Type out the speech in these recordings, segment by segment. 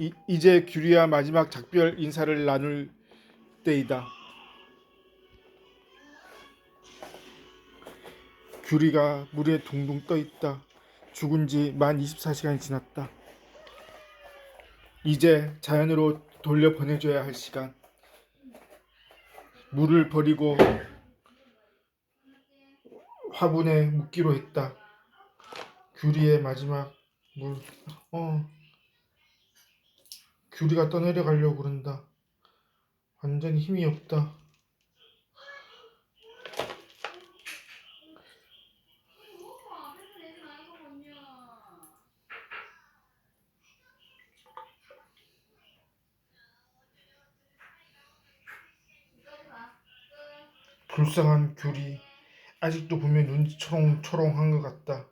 이, 이제 규리와 마지막 작별 인사를 나눌 때이다. 규리가 물에 둥둥 떠 있다. 죽은 지 만 24시간이 지났다. 이제 자연으로 돌려 보내줘야 할 시간. 물을 버리고 화분에 묻기로 했다. 규리의 마지막 물. 어. 규리가 떠내려 가려고 그런다. 완전히 힘이 없다. 불쌍한 규리. 아직도 보면 눈이 초롱초롱한 것 같다.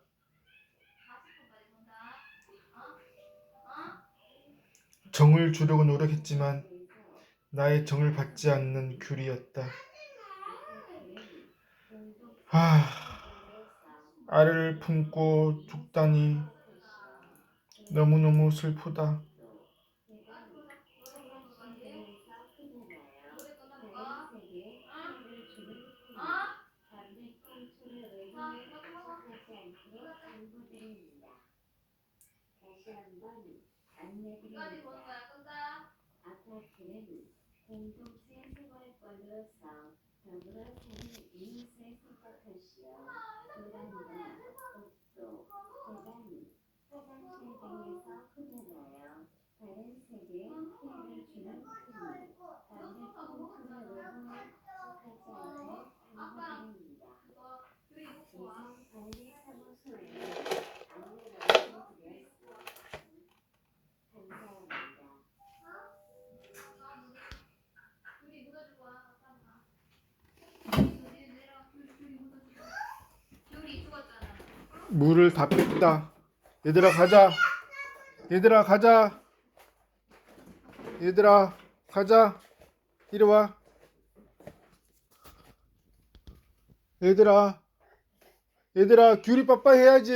정을 주려고 노력했지만 나의 정을 받지 않는 규리였다. 하, 알을 품고 죽다니 너무너무 슬프다. 다시 한번 안내드립니다. 아파트는 공동체 생활권으로서 더불어 사는 이웃을 생각하시어 도란과 복도, 계단, 화장실 등에서 흡연하여 다른 세계에 피해를 주는 행위, 담배꽁초를 외부 속하지 않을 당부드립니다. 이성관리사무소에 안내 말씀드렸습니다. 감사합니다. 물을 다 뺐다. 얘들아 가자. 얘들아 가자. 얘들아 가자. 이리 와. 얘들아. 얘들아 귤이 빠빠 해야지.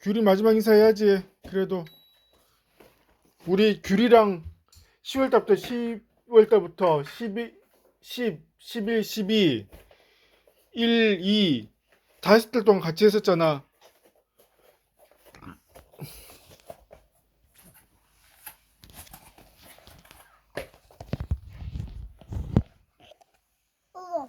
귤이 마지막 인사 해야지. 그래도 우리 귤이랑 10월 달부터 10월 달부터 12 10 11 12 1 2 다섯 달 동안 같이 했었잖아. 우와.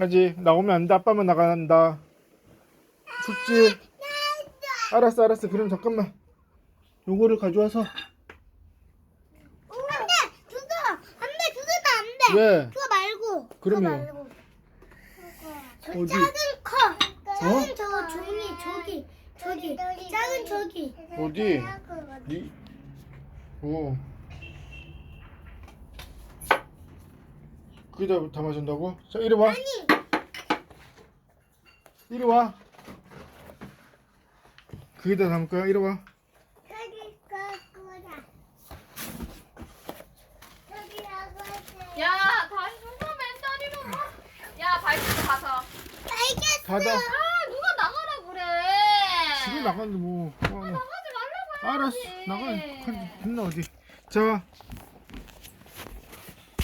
아직 나오면 안 돼. 아빠만 나간다. 춥지? 알았어, 알았어. 그럼 잠깐만. 요거를 가져와서. 안 돼! 그거! 안 돼! 그거도 안 돼! 왜? 그거 말고. 그러면? 그거 말고. 저 어디? 작은 커. 작은 어? 저 종이 저기 저기 작은 저기. 어디? 이, 오. 그기다 담아준다고? 자, 이리 와. 이리 와. 그기다 담을 거야. 이리 와. 거꾸라. 저기 하고 야, 다시 누가 맨다리로 막. 야, 발톱 가서. 알겠어. 닫아. 아, 누가 나가라 그래. 집에 나갔는데 뭐. 어, 뭐. 나가지 말라고 알았어. 해야지. 나가. 됐나 어디? 자,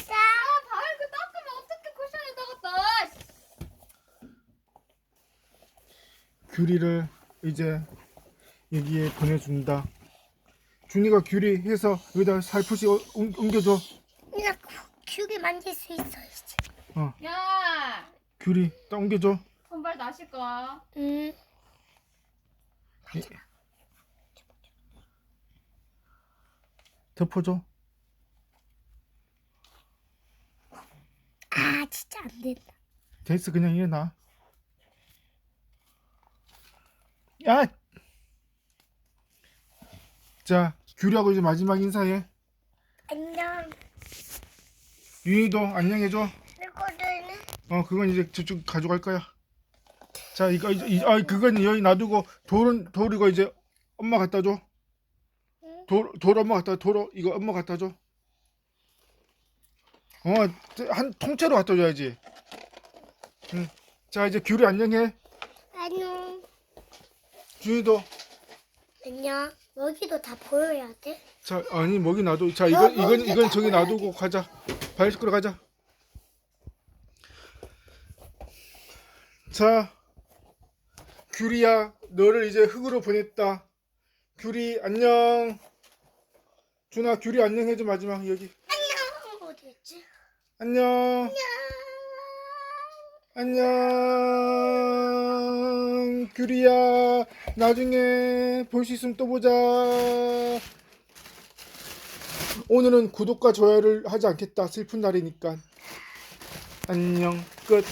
자, 아, 발그 닦으면 어떻게 쿠션에다가 다. 규리를 이제 여기에 보내준다. 준이가 규리 해서 여기다 살포시 어- 옮- 옮겨줘. 큐게 만질 수 있어 이제. 야, 규리 딱 옮겨줘. 손발 나실 거. 응. 덮어줘. 아 진짜 안 된다. 됐어 그냥 일어나. 야. 자 규리하고 이제 마지막 인사해. 윤희도 안녕해줘. 이거는 어 그건 이제 저쪽 가져갈 거야. 자 이거 이제 이- 아 그건 여기 놔두고 돌은 돌 이거 이제 엄마 갖다 줘. 돌, 돌 엄마 갖다 돌 이거 엄마 갖다 줘. 어 한 통째로 갖다 줘야지. 자 이제 귤이 안녕해. 안녕. 준이도. 안녕. 여기도 다 보여야 돼? 자 아니 먹이 놔둬. 자 이건 이건 이건 저기 놔두고 가자. 발 끌어 가자. 자 귤이야 너를 이제 흙으로 보냈다. 귤이 안녕. 준아 귤이 안녕 해줘 마지막 여기. 안녕. 어디 있지? 안녕. 안녕. 귤이야 나중에 볼 수 있으면 또 보자. 오늘은 구독과 좋아요를 하지 않겠다. 슬픈 날이니까. 안녕. 끝.